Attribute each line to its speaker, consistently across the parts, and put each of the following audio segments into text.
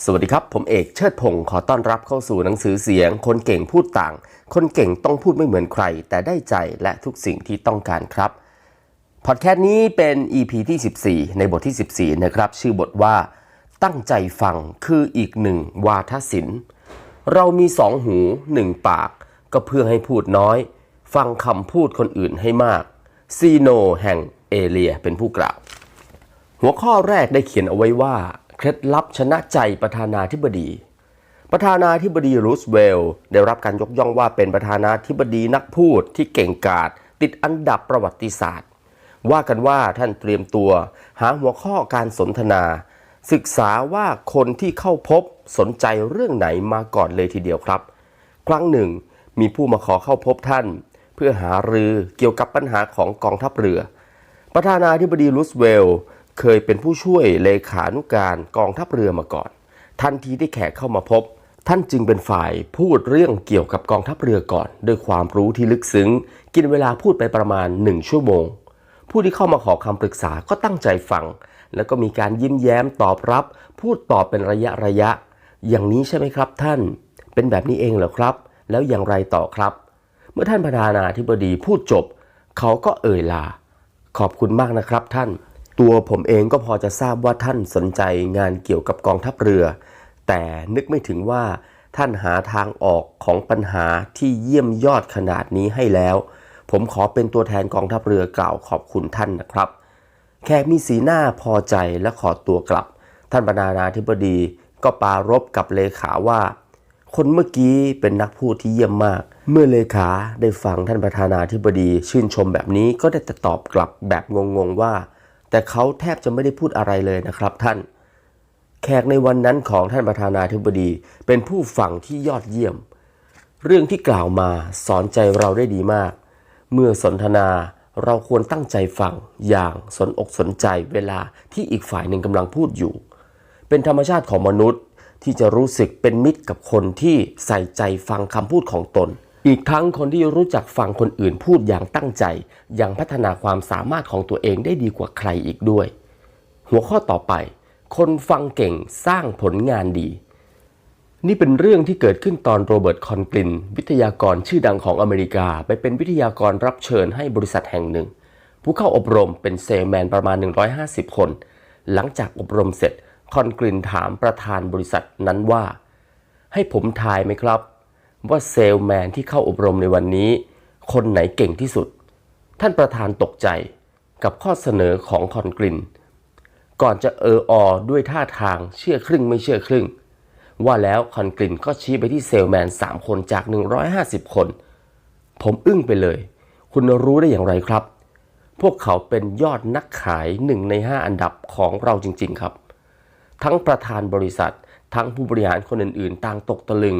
Speaker 1: สวัสดีครับ ผมเอกเชิดพงศ์ขอต้อนรับเข้าสู่หนังสือเสียง คนเก่งพูดต่าง คนเก่งต้องพูดไม่เหมือนใคร แต่ได้ใจและทุกสิ่งที่ต้องการครับ พอดแคสต์นี้เป็น EP ที่ 14 ในบทที่ 14 นะครับ ชื่อบทว่าตั้งใจฟังคืออีกหนึ่งวาทศิลป์ เรามีสองหูหนึ่งปาก ก็เพื่อให้พูดน้อย ฟังคำพูดคนอื่นให้มากซีโนแห่งเอเลียเป็นผู้กล่าว หัวข้อแรกได้เขียนเอาไว้ว่า เคล็ดลับชนะใจประธานาธิบดี ประธานาธิบดีรูสเวลล์ได้รับการยกย่องว่าเป็นประธานาธิบดีนักพูดที่เก่งกาจติดอันดับประวัติศาสตร์ ว่ากันว่าท่านเตรียมตัว หาหัวข้อการสนทนา ศึกษาว่าคนที่เข้าพบสนใจเรื่องไหนมาก่อนเลยทีเดียวครับ ครั้งหนึ่งมีผู้มาขอเข้าพบท่าน เพื่อหารือเกี่ยวกับปัญหาของกองทัพเรือ ประธานาธิบดีรูสเวลล์ เคยเป็นผู้ช่วยเลขานุการกองทัพเรือมาก่อน ทันทีที่แขกเข้ามาพบ ท่านจึงเป็นฝ่ายพูดเรื่องเกี่ยวกับกองทัพเรือก่อน ด้วยความรู้ที่ลึกซึ้ง กินเวลาพูดไปประมาณหนึ่งชั่วโมง ผู้ที่เข้ามาขอคำปรึกษาก็ตั้งใจฟัง แล้วก็มีการยิ้มแย้มตอบรับ พูดตอบเป็นระยะระยะ อย่างนี้ใช่ไหมครับท่าน เป็นแบบนี้เองเหรอครับ แล้วอย่างไรต่อครับ เมื่อท่านประธานาธิบดีพูดจบ เขาก็เอ่ยลา ขอบคุณมากนะครับท่าน ตัวผมเองก็พอจะทราบว่าท่านสนใจงานเกี่ยวกับกองทัพเรือ แต่นึกไม่ถึงว่าท่านหาทางออกของปัญหาที่เยี่ยมยอดขนาดนี้ให้แล้ว ผมขอเป็นตัวแทนกองทัพเรือกล่าวขอบคุณท่านนะครับ แขกมีสีหน้าพอใจและขอตัวกลับ ท่านประธานาธิบดีก็ปรารบกับเลขาว่า คนเมื่อกี้เป็นนักพูดที่เยี่ยมมาก เมื่อเลขาได้ฟังท่านประธานาธิบดีชื่นชมแบบนี้ก็ได้แต่ตอบกลับแบบงงๆว่า แต่เขาแทบจะไม่ได้พูดอะไรเลยนะครับท่าน แขกในวันนั้นของท่านประธานาธิบดี เป็นผู้ฟังที่ยอดเยี่ยม เรื่องที่กล่าวมาสอนใจเราได้ดีมาก เมื่อสนทนาเราควรตั้งใจฟังอย่างสนอกสนใจเวลาที่อีกฝ่ายหนึ่งกำลังพูดอยู่ เป็นธรรมชาติของมนุษย์ที่จะรู้สึกเป็นมิตรกับคนที่ใส่ใจฟังคำพูดของตน อีกทั้งคนที่รู้จักฟังคนอื่นพูดอย่างตั้งใจ ยังพัฒนาความสามารถของตัวเองได้ดีกว่าใครอีกด้วย หัวข้อต่อไป คนฟังเก่งสร้างผลงานดี นี่เป็นเรื่องที่เกิดขึ้นตอนโรเบิร์ตคอนกลิน วิทยากรชื่อดังของอเมริกา ไปเป็นวิทยากรรับเชิญให้บริษัทแห่งหนึ่ง ผู้เข้าอบรมเป็นเซลแมนประมาณ 150 คน หลังจากอบรมเสร็จคอนกลินถามประธานบริษัทนั้นว่า ให้ผมทายไหมครับ ว่าเซลแมนที่เข้าอบรมในวันนี้ คนไหนเก่งที่สุด ท่านประธานตกใจกับข้อเสนอของคอนกลิน ก่อนจะเอออด้วยท่าทางเชื่อครึ่งไม่เชื่อครึ่ง ว่าแล้วคอนกลินก็ชี้ไปที่เซลแมน 3 คนจาก 150 คน ผมอึ้งไปเลย คุณรู้ได้อย่างไรครับ พวกเขาเป็นยอดนักขายหนึ่งใน 5 อันดับของเราจริง ๆ ครับ ทั้งประธานบริษัท ทั้งผู้บริหารคนอื่นๆ ต่างตกตะลึง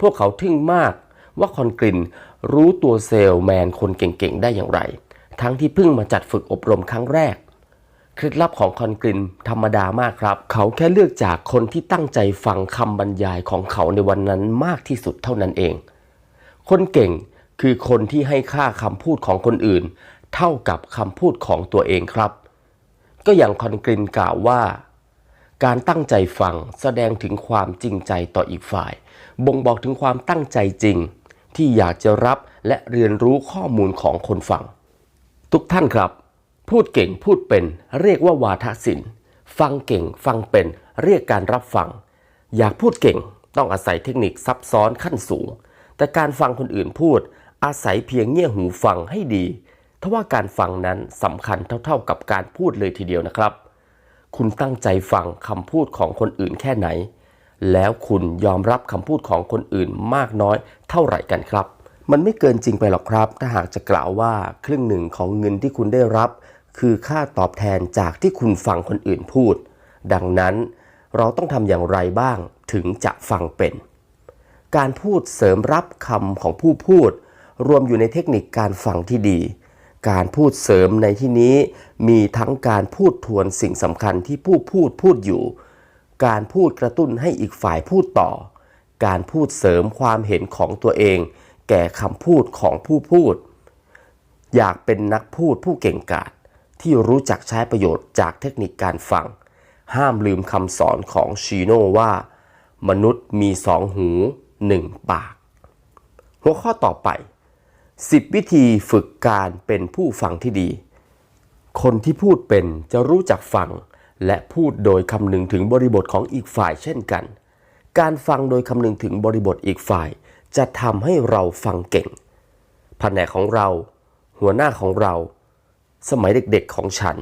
Speaker 1: พวกเขาทึ่งมากว่าคอนกลินรู้ตัวเซลแมนคนเก่งๆ ได้อย่างไร ทั้งที่เพิ่งมาจัดฝึกอบรมครั้งแรก เคล็ดลับของคอนกลินธรรมดามากครับ เขาแค่เลือกจากคนที่ตั้งใจฟังคำบรรยายของเขาในวันนั้นมากที่สุดเท่านั้นเอง คนเก่งคือคนที่ให้ค่าคำพูดของคนอื่น เท่ากับคำพูดของตัวเองครับ ก็อย่างคอนกลินกล่าวว่า การตั้งใจฟังแสดงถึงความจริงใจต่ออีกฝ่าย บ่งบอกถึงความตั้งใจจริง ที่อยากจะรับและเรียนรู้ข้อมูลของคนฟัง ทุกท่านครับ พูดเก่งพูดเป็น เรียกว่าวาทศิลป์ ฟังเก่งฟังเป็น เรียกการรับฟัง อยากพูดเก่งต้องอาศัยเทคนิคซับซ้อนขั้นสูง แต่การฟังคนอื่นพูด อาศัยเพียงเงี่ยหูฟังให้ดีทว่าการฟังนั้นสำคัญเท่าๆกับการพูดเลยทีเดียวนะครับ คุณตั้งใจฟังคำพูดของคนอื่นแค่ไหน แล้วคุณยอมรับคำพูดของคนอื่นมากน้อยเท่าไหร่กันครับ มันไม่เกินจริงไปหรอกครับ ถ้าหากจะกล่าวว่าครึ่งหนึ่งของเงินที่คุณได้รับ คือค่าตอบแทนจากที่คุณฟังคนอื่นพูด ดังนั้นเราต้องทำอย่างไรบ้างถึงจะฟังเป็น การพูดเสริมรับคำของผู้พูด รวมอยู่ในเทคนิคการฟังที่ดี การพูดเสริมในที่นี้มีทั้งการพูดทวนสิ่งสำคัญที่ผู้พูดพูดอยู่ การพูดกระตุ้นให้อีกฝ่ายพูดต่อ การพูดเสริมความเห็นของตัวเอง แก่คำพูดของผู้พูด อยากเป็นนักพูดผู้เก่งกาจที่รู้จักใช้ประโยชน์จากเทคนิคการฟัง ห้ามลืมคำสอนของชีโน่ว่า มนุษย์มีสองหูหนึ่งปาก หัวข้อต่อไป 10 วิธีฝึกการเป็นผู้ฟังที่ดี คนที่พูดเป็นจะรู้จักฟัง และพูดโดยคำนึงถึงบริบทของอีกฝ่ายเช่นกัน การฟังโดยคำนึงถึงบริบทอีกฝ่าย จะทำให้เราฟังเก่งแผนกของเรา หัวหน้าของเรา สมัยเด็กๆของฉัน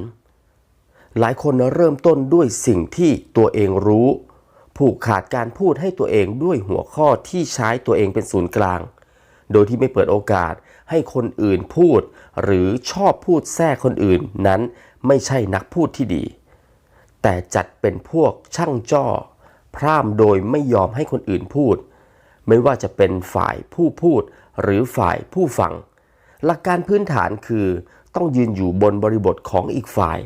Speaker 1: หลายคนเริ่มต้นด้วยสิ่งที่ตัวเองรู้ ผูกขาดการพูดให้ตัวเองด้วยหัวข้อที่ใช้ตัวเองเป็นศูนย์กลางโดยที่ไม่เปิดโอกาส ให้คนอื่นพูด หรือชอบพูดแทรกคนอื่นนั้นไม่ใช่นักพูดที่ดี แต่จัดเป็นพวกช่างจ้อ พร่ามโดยไม่ยอมให้คนอื่นพูด ไม่ว่าจะเป็นฝ่ายผู้พูดหรือฝ่ายผู้ฟัง หลักการพื้นฐานคือต้องยืนอยู่บนบริบทของอีกฝ่าย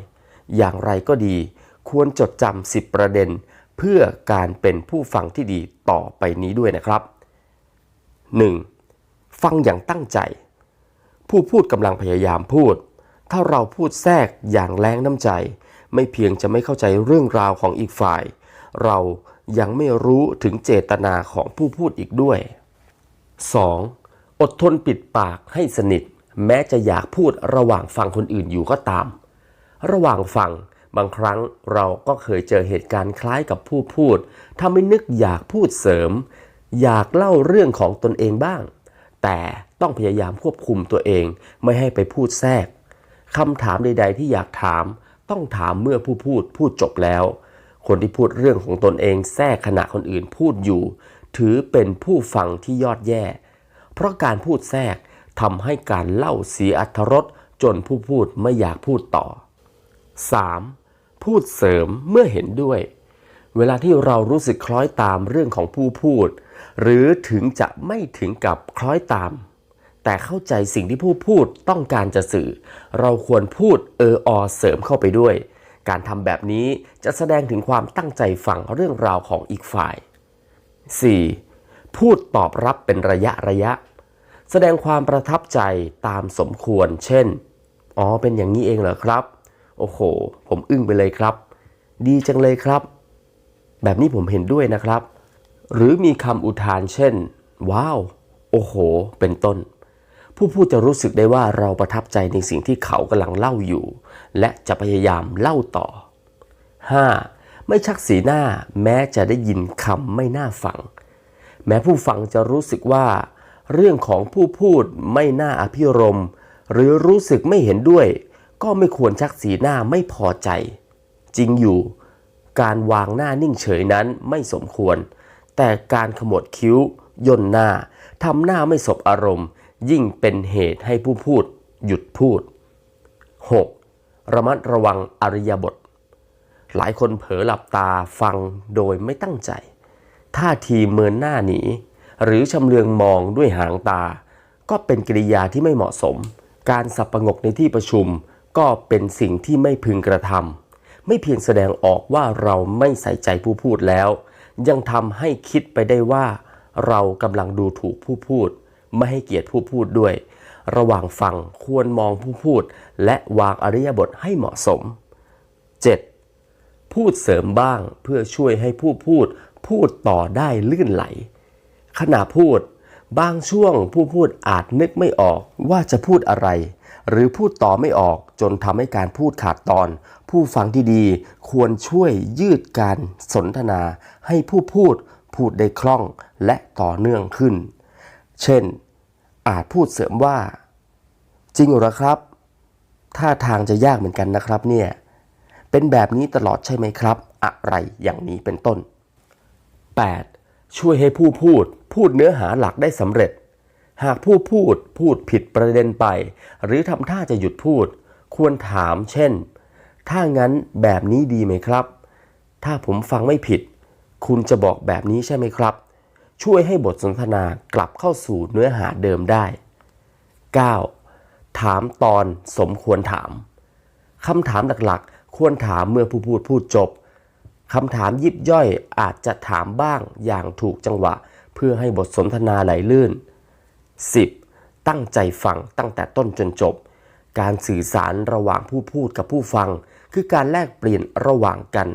Speaker 1: อย่างไรก็ดี ควรจดจำสิบประเด็น เพื่อการเป็นผู้ฟังที่ดีต่อไปนี้ด้วยนะครับ 1. ฟังอย่างตั้งใจ ผู้พูดกำลังพยายามพูด ถ้าเราพูดแทรกอย่างแรงน้ำใจ ไม่เพียงจะไม่เข้าใจเรื่องราวของอีกฝ่าย เรายังไม่รู้ถึงเจตนาของผู้พูดอีกด้วย 2. อดทนปิดปากให้สนิท แม้จะอยากพูดระหว่างฟังคนอื่นอยู่ก็ตาม ระหว่างฟังบางครั้งเราก็เคยเจอเหตุการณ์คล้ายกับผู้พูดทำให้นึกอยากพูดเสริม อยากเล่าเรื่องของตนเองบ้าง แต่ ต้องพยายามควบคุมตัวเอง ไม่ให้ไปพูดแทรกคำถามใด ๆ ที่อยากถาม ต้องถามเมื่อผู้พูดพูดจบแล้ว คนที่พูดเรื่องของตนเองแทรกขณะคนอื่นพูดอยู่ ถือเป็นผู้ฟังที่ยอดแย่ เพราะการพูดแทรกทำให้การเล่าเสียอรรถรสจนผู้พูดไม่อยากพูดต่อ 3. พูดเสริมเมื่อเห็นด้วย เวลาที่เรารู้สึกคล้อยตามเรื่องของผู้พูด หรือถึงจะไม่ถึงกับคล้อยตาม แต่เข้าใจสิ่งที่ผู้พูดต้องการจะสื่อ เราควรพูดเอออเสริมเข้าไปด้วย การทำแบบนี้จะแสดงถึงความตั้งใจฟังเรื่องราวของอีกฝ่าย 4. พูดตอบรับเป็นระยะระยะ แสดงความประทับใจตามสมควร เช่น อ๋อ เป็นอย่างนี้เองเหรอครับ โอ้โห ผมอึ้งไปเลยครับ ดีจังเลยครับ แบบนี้ผมเห็นด้วยนะครับ หรือมีคำอุทานเช่น ว้าว โอ้โห เป็นต้น ผู้พูดจะรู้สึกได้ว่าเราประทับใจในสิ่งที่เขากำลังเล่าอยู่ และจะพยายามเล่าต่อ 5. ไม่ชักสีหน้าแม้จะได้ยินคำไม่น่าฟัง แม้ผู้ฟังจะรู้สึกว่า เรื่องของผู้พูดไม่น่าอภิรมหรือรู้สึกไม่เห็นด้วย ก็ไม่ควรชักสีหน้าไม่พอใจ จริงอยู่ การวางหน้านิ่งเฉยนั้นไม่สมควร แต่การขมวดคิ้วย่นหน้าทำหน้าไม่สบอารมณ์ ยิ่งเป็นเหตุให้ผู้พูดหยุดพูด 6. ระมัดระวังอริยบท หลายคนเผลอหลับตาฟังโดยไม่ตั้งใจ ท่าทีเมินหน้าหนี หรือชำเลืองมองด้วยหางตา ก็เป็นกิริยาที่ไม่เหมาะสม การสับประงกในที่ประชุมก็เป็นสิ่งที่ไม่พึงกระทำไม่เพียงแสดงออกว่าเราไม่ใส่ใจผู้พูดแล้ว ยังทำให้คิดไปได้ว่า เรากำลังดูถูกผู้พูด ไม่ให้เกียรติผู้พูดด้วย ระหว่างฟังควรมองผู้พูด และวางอริยบทให้เหมาะสม 7. พูดเสริมบ้างเพื่อช่วยให้ผู้พูด พูดต่อได้ลื่นไหล ขณะพูด บางช่วงผู้พูดอาจนึกไม่ออกว่าจะพูดอะไร หรือพูดต่อไม่ออกจนทำให้การพูดขาดตอน ผู้ฟังที่ดีควรช่วยยืดการสนทนาให้ผู้พูดพูดได้คล่องและต่อเนื่องขึ้น เช่น อาจพูดเสริมว่า จริงหรอครับ ท่าทางจะยากเหมือนกันนะครับเนี่ย เป็นแบบนี้ตลอดใช่ไหมครับ อะไรอย่างนี้เป็นต้น 8. ช่วยให้ผู้พูดพูดเนื้อหาหลักได้สำเร็จ หากผู้พูดพูดผิดประเด็นไป หรือทำท่าจะหยุดพูด ควรถามเช่น ถ้างั้นแบบนี้ดีไหมครับ ถ้าผมฟังไม่ผิด คุณจะบอกแบบนี้ใช่ไหมครับ ช่วยให้บทสนทนากลับเข้าสู่เนื้อหาเดิมได้ 9. ถามตอนสมควรถามคำถามหลักๆ ควรถามเมื่อผู้พูดพูดจบคำถามยิบย่อยอาจจะถามบ้างอย่างถูกจังหวะ เพื่อให้บทสนทนาไหลลื่น 10. ตั้งใจฟังตั้งแต่ต้นจนจบ การสื่อสารระหว่างผู้พูดกับผู้ฟัง คือการแลกเปลี่ยนระหว่างกัน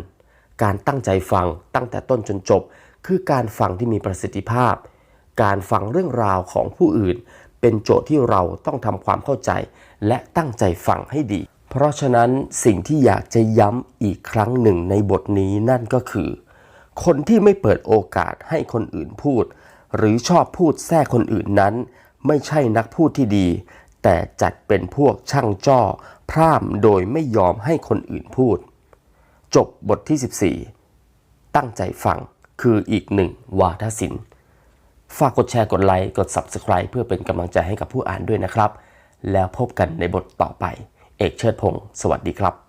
Speaker 1: การตั้งใจฟังตั้งแต่ต้นจนจบ คือการฟังที่มีประสิทธิภาพ การฟังเรื่องราวของผู้อื่น เป็นโจทย์ที่เราต้องทำความเข้าใจ และตั้งใจฟังให้ดี เพราะฉะนั้นสิ่งที่อยากจะย้ำอีกครั้งหนึ่งในบทนี้นั่นก็คือ คนที่ไม่เปิดโอกาสให้คนอื่นพูด หรือชอบพูดแทรกคนอื่นนั้น ไม่ใช่นักพูดที่ดี แต่จัดเป็นพวกช่างจ้อ พร่ามโดยไม่ยอมให้คนอื่นพูด จบบทที่ 14 ตั้งใจฟัง คืออีกหนึ่งวาทศิลป์ ฝากกดแชร์กดไลค์กด Subscribe เพื่อเป็นกำลังใจให้กับผู้อ่านด้วยนะครับ แล้วพบกันในบทต่อไป เอกเชิดพงศ์สวัสดีครับ